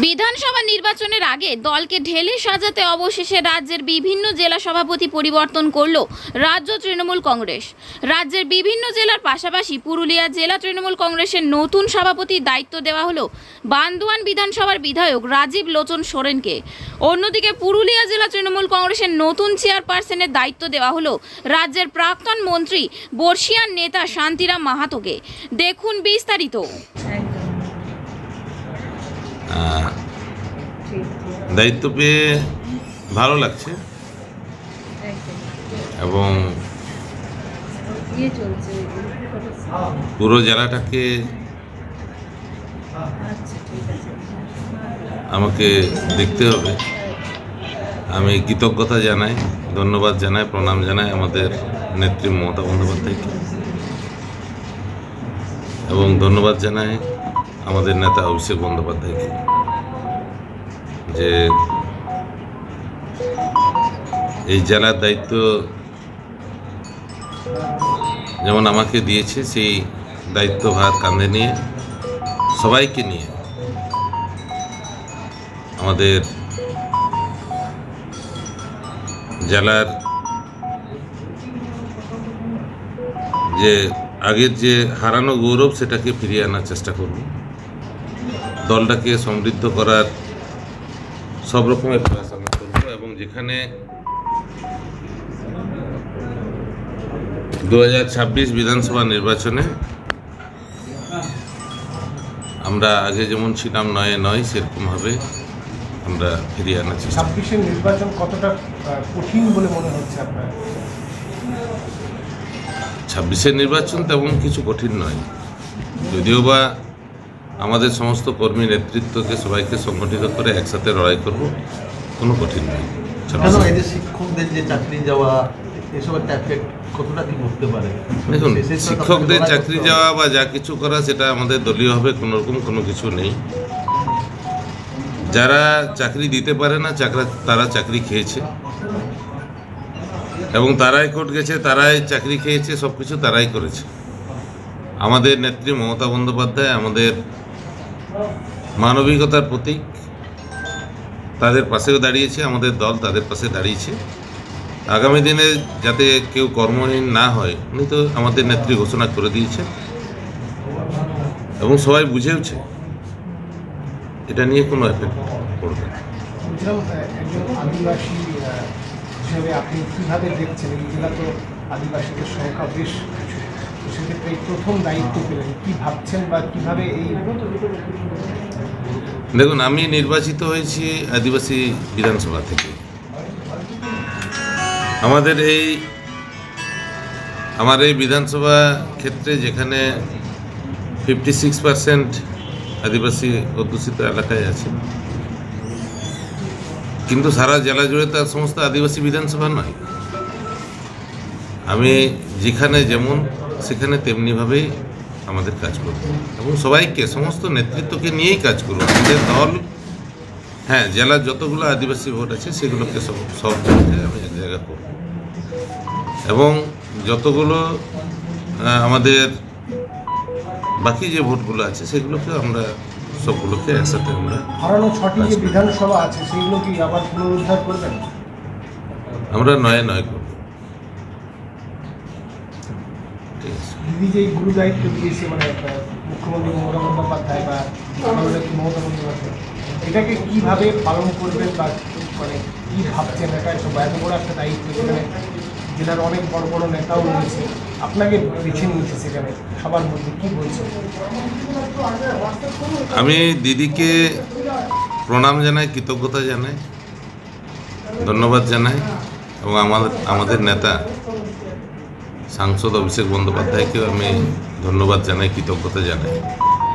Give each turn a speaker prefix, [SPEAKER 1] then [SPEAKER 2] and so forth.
[SPEAKER 1] বিধানসভা নির্বাচনের আগে দলকে ঢেলে সাজাতে অবশেষে রাজ্যের বিভিন্ন জেলা সভাপতি পরিবর্তন করল রাজ্য তৃণমূল কংগ্রেস। রাজ্যের বিভিন্ন জেলার পাশাপাশি পুরুলিয়া জেলা তৃণমূল কংগ্রেসের নতুন সভাপতির দায়িত্ব দেওয়া হলো বান্দোয়ান বিধানসভার বিধায়ক রাজীব লোচন সোরেনকে। অন্যদিকে পুরুলিয়া জেলা তৃণমূল কংগ্রেসের নতুন চেয়ারপারসনের দায়িত্ব দেওয়া হলো রাজ্যের প্রাক্তন মন্ত্রী বর্ষিয়ান নেতা শান্তিরাম মাহাতোকে। দেখুন বিস্তারিত।
[SPEAKER 2] দায়িত্ব পেয়ে ভালো লাগছে। এবং পুরো জেলাটাকে আমাকে দেখতে হবে। আমি কৃতজ্ঞতা জানাই, ধন্যবাদ জানাই, প্রণাম জানাই আমাদের নেত্রী মমতা বন্দ্যোপাধ্যায়কে। এবং ধন্যবাদ জানাই আমাদের নেতা অভিষেক বন্দ্যোপাধ্যায়কে যে এই জেলার দায়িত্ব যেমন আমাকে দিয়েছে, সেই দায়িত্বভার কাঁধে নিয়ে সবাইকে নিয়ে আমাদের জেলার যে আগের যে হারানো গৌরব সেটাকে ফিরিয়ে আনার চেষ্টা করব। দলটাকে সমৃদ্ধ করার সব রকমের প্রয়াস আমরা করব এবং যেখানে দু হাজার ছাব্বিশ বিধানসভা নির্বাচনে আমরা আগে যেমন ছিলাম নয়ে নয় সেরকমভাবে আমরা ফিরিয়ে আনার চেষ্টা
[SPEAKER 3] ছাব্বিশের নির্বাচন কতটা কঠিন বলে মনে হচ্ছে আপনার?
[SPEAKER 2] ছাব্বিশের নির্বাচন তেমন কিছু কঠিন নয়। যদিও বা আমাদের সমস্ত কর্মী নেতৃত্বকে সবাইকে সংগঠিত করে একসাথে লড়াই করব কোনো কঠিন নয়।
[SPEAKER 4] কেন
[SPEAKER 2] 26
[SPEAKER 4] এই যে শিক্ষকদের যে চাকরি যাওয়া
[SPEAKER 2] দেখুন শিক্ষকদের চাকরি যাওয়া বা যা কিছু করা সেটা আমাদের দলীয়ভাবে কোনো রকম কোনো কিছু নেই। যারা চাকরি দিতে পারে না চাকরা তারা চাকরি খেয়েছে। এবং তারাই কোর্ট গেছে তারাই চাকরি খেয়েছে সব কিছু তারাই করেছে। আমাদের নেত্রী মমতা বন্দ্যোপাধ্যায় আমাদের মানবিকতার প্রতীক। তাদের পাশেও দাঁড়িয়েছে আমাদের দল, তাদের পাশে দাঁড়িয়েছে। আগামী দিনে যাতে কেউ কর্মহীন না হয়, উনি তো আমাদের নেত্রী ঘোষণা করে দিয়েছেন। এবং সবাই বুঝেওছে, এটা নিয়ে কোনো এফেক্ট পড়বে
[SPEAKER 3] আপনি কীভাবে দেখছেন? জেলা তো আদিবাসীদের সংখ্যা বেশ সেক্ষেত্রে প্রথম দায়িত্ব পেলেন। কী ভাবছেন বা কীভাবে এই
[SPEAKER 2] দেখুন, আমি নির্বাচিত হয়েছি আদিবাসী বিধানসভা থেকে। আমাদের এই, আমার এই বিধানসভা ক্ষেত্রে যেখানে ফিফটি সিক্স পার্সেন্ট আদিবাসী অধ্যুষিত এলাকায় আছে, কিন্তু সারা জেলা জুড়ে তার সমস্ত আদিবাসী বিধানসভা নয়। আমি যেখানে যেমন সেখানে তেমনিভাবেই আমাদের কাজ করব এবং সবাইকে সমস্ত নেতৃত্বকে নিয়েই কাজ করব। আমাদের দল হ্যাঁ জেলার যতগুলো আদিবাসী ভোট আছে সেগুলোকে সব সব ভোটকে আমি এক জায়গায় করব। এবং যতগুলো আমাদের বাকি যে ভোটগুলো আছে সেগুলোকে আমরা সবগুলোকে একসাথে আমরা
[SPEAKER 3] হারানো ছটি যে বিধানসভা আছে সেগুলো কি আবার পুনরুদ্ধার করবেন?
[SPEAKER 2] আমরা নয় নয় করব।
[SPEAKER 3] দিদি গুরু দায়িত্ব দিয়েছে মানে মুখ্যমন্ত্রী মমতা বন্দ্যোপাধ্যায় বা মমতা বন্দ্যোপাধ্যায়। এটাকে কীভাবে পালন করবেন বা মানে কি ভাবছেন? এটা একটা এত বড় একটা দায়িত্ব। যেখানে জেলার অনেক বড় বড় নেতাও রয়েছে। আপনাকে বেছে নিয়েছে সেখানে, সবার মধ্যে। কি বলছেন?
[SPEAKER 2] আমি দিদিকে প্রণাম জানাই, কৃতজ্ঞতা জানাই, ধন্যবাদ জানাই, এবং আমাদের আমাদের নেতা সাংসদ অভিষেক বন্দ্যোপাধ্যায়কেও আমি ধন্যবাদ জানাই কৃতজ্ঞতা জানাই।